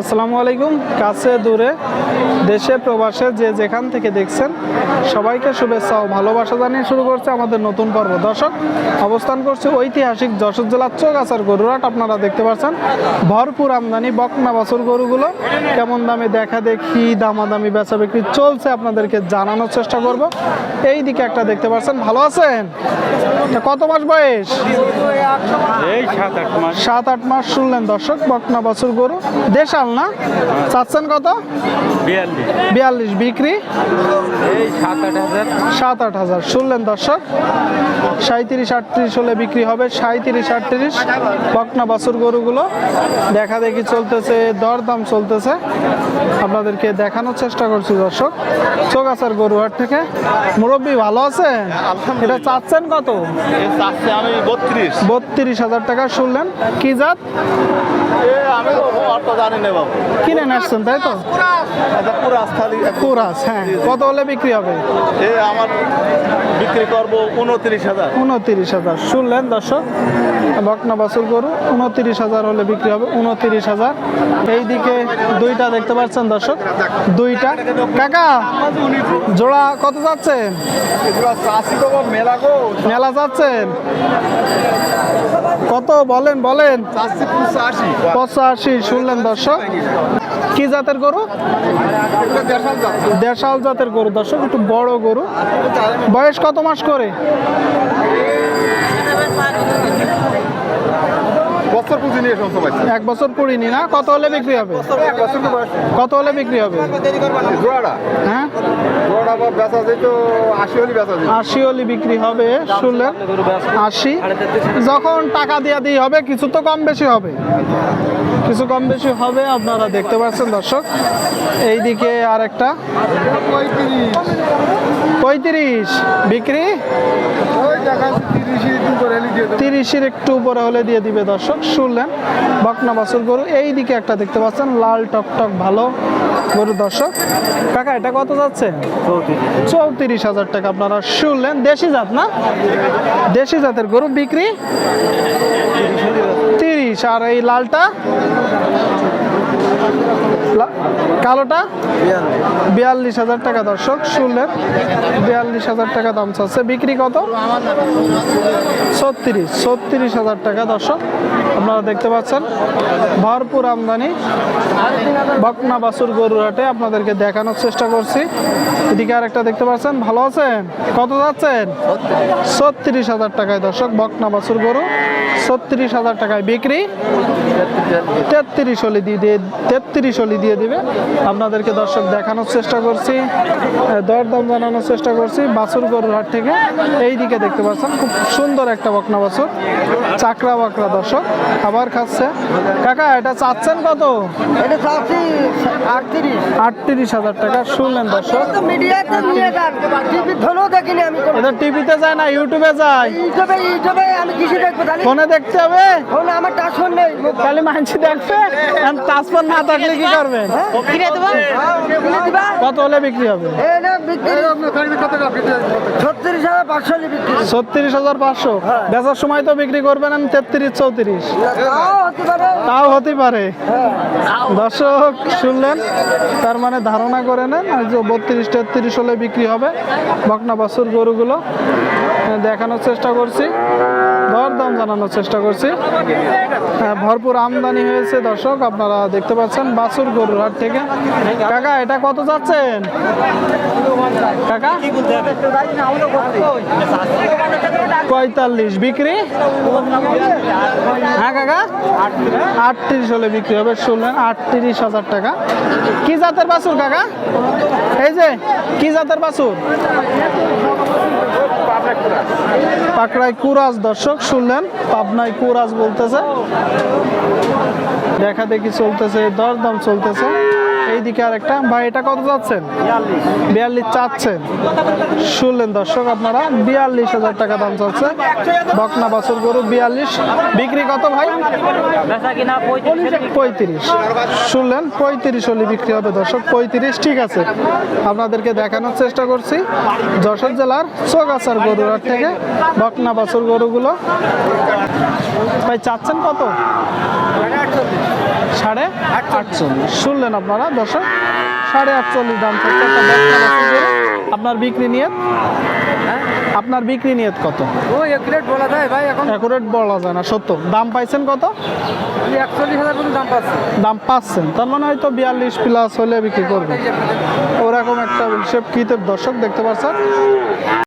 আসসালামু আলাইকুম। কাছে দূরে দেশে প্রবাসে যে যেখান থেকে দেখছেন সবাইকে শুভেচ্ছা ও ভালোবাসা জানিয়ে শুরু করছে আমাদের নতুন পর্ব। দর্শক অবস্থান করছে ঐতিহাসিক যশোর জেলার চৌগাছার গরুরাট আপনারা দেখতে পাচ্ছেন ভরপুর আমদানি বকনা বাছুর গরুগুলো। কেমন দামে দেখা দেখি দামাদামি বেচা বিক্রি চলছে আপনাদেরকে জানানোর চেষ্টা করব। এই দিকে একটা দেখতে পাচ্ছেন ভালো আছেন? কত মাস বয়স? এই সাত আট মাস। সাত আট মাস শুনলেন দর্শক বকনা বাছুর গরু। দেশাল না? চাচ্ছেন কত? বিয়াল্লিশ। বিক্রি? সাত আট হাজার। শুনলেন দর্শক? সাঁত্রিশ আটত্রিশ হলে বিক্রি হবে। সাঁত্রিশ আটত্রিশ। বকনা বাছুর গরুগুলো দেখা দেখি চলতেছে দরদাম চলতেছে। আপনাদেরকে দেখানোর চেষ্টা করছি দর্শক। চোগাছার গরুহাট থেকে। মুরব্বী ভালো আছে এটা চাচ্ছেন কত? বত্রিশ। বত্রিশ হাজার টাকা শুনলেন। কি জাত? আমি অত জানি না বাবু। কিনে আসছেন তাই তো? আচ্ছা কুরাস হ্যাঁ। কত হলে বিক্রি হবে? এ আমার বিক্রি করব উনত্রিশ হাজার। উনত্রিশ হাজার। শুনলেন দর্শক? বকনা বাছুর গরু উনত্রিশ হাজার হলে বিক্রি হবে উনত্রিশ হাজার। এইদিকে দুইটা দেখতে পাচ্ছেন দর্শক? দুইটা। কাকা জোড়া কত যাচ্ছেন মেলা মেলা যাচ্ছেন কত বলেন বলেন। পঁচাশি, শুনলেন দর্শক? কি জাতের গরু? দেশাল জাতের গরু, দর্শক, একটু বড় গরু। বয়স কত মাস করে বছর পুঁজি নিয়ে সমস্যা পাচ্ছি এক বছর পুরিনি না কত হলে বিক্রি হবে? কত হলে বিক্রি হবে? হ্যাঁ? আশি হলি বিক্রি হবে শুনলেন? আশি। যখন টাকা দিয়ে দিই হবে কিছু তো কম বেশি হবে। কিছু কম বেশি হবে আপনারা দেখতে পাচ্ছেন দর্শক। এইদিকে আর একটা পঁয়ত্রিশ বিক্রি তিরিশের একটু উপরে হলে দিয়ে দিবে দর্শক শুনলেন? বকনা বাসুর গরু। এই দিকে একটা দেখতে পাচ্ছেন লাল টকটক ভালো গরু দর্শক। কাকা এটা কত যাচ্ছে? চৌত্রিশ হাজার টাকা আপনারা শুনলেন। দেশি জাত না? দেশি জাতের গরু বিক্রি। তিরিশ। আর এই লালটা? লা- কালোটা? বিয়াল্লিশ। হাজার টাকা দর্শক শুনলেন। বিয়াল্লিশ হাজার টাকা দাম চাচ্ছে। বিক্রি কত? ছত্রিশ। ছত্রিশ হাজার টাকা দর্শক আপনারা দেখতে পাচ্ছেন। ভরপুর আমদানি। বকনা বাসুর গরুর হাটে আপনাদেরকে দেখানোর চেষ্টা করছি। এদিকে আর একটা দেখতে পাচ্ছেন। ভালো আছেন? কত যাচ্ছেন? ছত্রিশ হাজার টাকায় দর্শক বকনা বাসুর গরু। ছত্রিশ হাজার টাকায় বিক্রি। তেত্রিশ হলি দিয়ে দিয়ে তেত্রিশ হলি দিয়ে দিবে। আপনাদেরকে দর্শক দেখানোর চেষ্টা করছি দরদাম জানানোর চেষ্টা করছি বাছুর গরুর হাট থেকে। এই দিকে দেখতে পাচ্ছেন খুব সুন্দর একটা বকনা বাছুর। চাকরা বাকরা দর্শক খাবার খাচ্ছে। কাকা এটা চাচ্ছেন কত? এটা চাচ্ছি আটত্রিশ। হাজার টাকা শুনলেন দর্শক। তো মিডিয়াতে নিয়ে যান টিভি ধরেও দেখিনি আমি। এটা টিভিতে যায় না ইউটিউবে যায়। ইউটিউবে ইউটিউবে আমি কিছু দেখব তাহলে ফোনে দেখতে হবে? ফোন আমার টাচ ফোন নেই। খালি মানছি দেখবে? ট্রান্সফার না থাকলে কি করবেন কিনে দেবো? কিনে দিবা। কত হলে বিক্রি হবে? এ না বিক্রি ছত্রিশ হাজার পাঁচশো ছত্রিশ হাজার পাঁচশো? বেচার সময় তো বিক্রি করবেন তেত্রিশ চৌত্রিশ। তাও হতে পারে। তাও হতে পারে। দর্শক শুনলেন? তার মানে ধারণা করে নেন বত্রিশ তেত্রিশ হলে বিক্রি হবে। বকনা বাছুর গরুগুলো আহ, দেখানোর চেষ্টা করছি দর দাম জানানোর চেষ্টা করছি। ভরপুর আমদানি হয়েছে দর্শক আপনারা দেখতে পাচ্ছেন বাছুর গরুর হাট থেকে। কাকা এটা কত যাচ্ছেন? কাকা? পঁয়তাল্লিশ বিক্রি? হ্যাঁ কাকা? আটত্রিশ হলে বিক্রি হবে শুনলেন আটত্রিশ হাজার টাকা। কি জাতের বাছুর কাকা? এই যে কি জাতের বাছুর? পাকড়ায় কুরাজ দর্শক শুনলেন পাবনায় কুরাজ বলতেছে। দেখা দেখি চলতেছে দরদম চলতেছে। এইদিকে আরেকটা। ভাই, এটা কত যাচ্ছেন বিয়াল্লিশ চাচ্ছেন। শুনলেন দর্শক আপনারা, বিয়াল্লিশ হাজার টাকা দাম চাচ্ছে। বকনা বাছুর গরু বিয়াল্লিশ। বিক্রি কত ভাই? পঁয়ত্রিশ। শুনলেন, পঁয়ত্রিশ হলে বিক্রি হবে দর্শক, পঁয়ত্রিশ, ঠিক আছে। আপনাদেরকে দেখানোর চেষ্টা করছি। যশোর জেলার চোগাছার গরুর থেকে বকনা বাছুর গরুগুলো। ভাই, চাচ্ছেন কত? সাড়ে আটচল্লিশ। শুনলেন আপনারা দর্শক? সাড়ে আটচল্লিশ দাম থাকছে। আপনার বিক্রি নিয়ত? আপনার বিক্রি নিয়ত কত? ও এক প্লেট বলা যায় ভাই এখন বলা যায় না সত্য দাম পাইছেন কত? একচল্লিশ হাজার পর্যন্ত দাম পাচ্ছে। দাম পাচ্ছেন। তার মানে হয়তো বিয়াল্লিশ প্লাস হলে বিক্রি করবেন ওরকম একটা হিসেব কিতে দর্শক দেখতে পাচ্ছেন?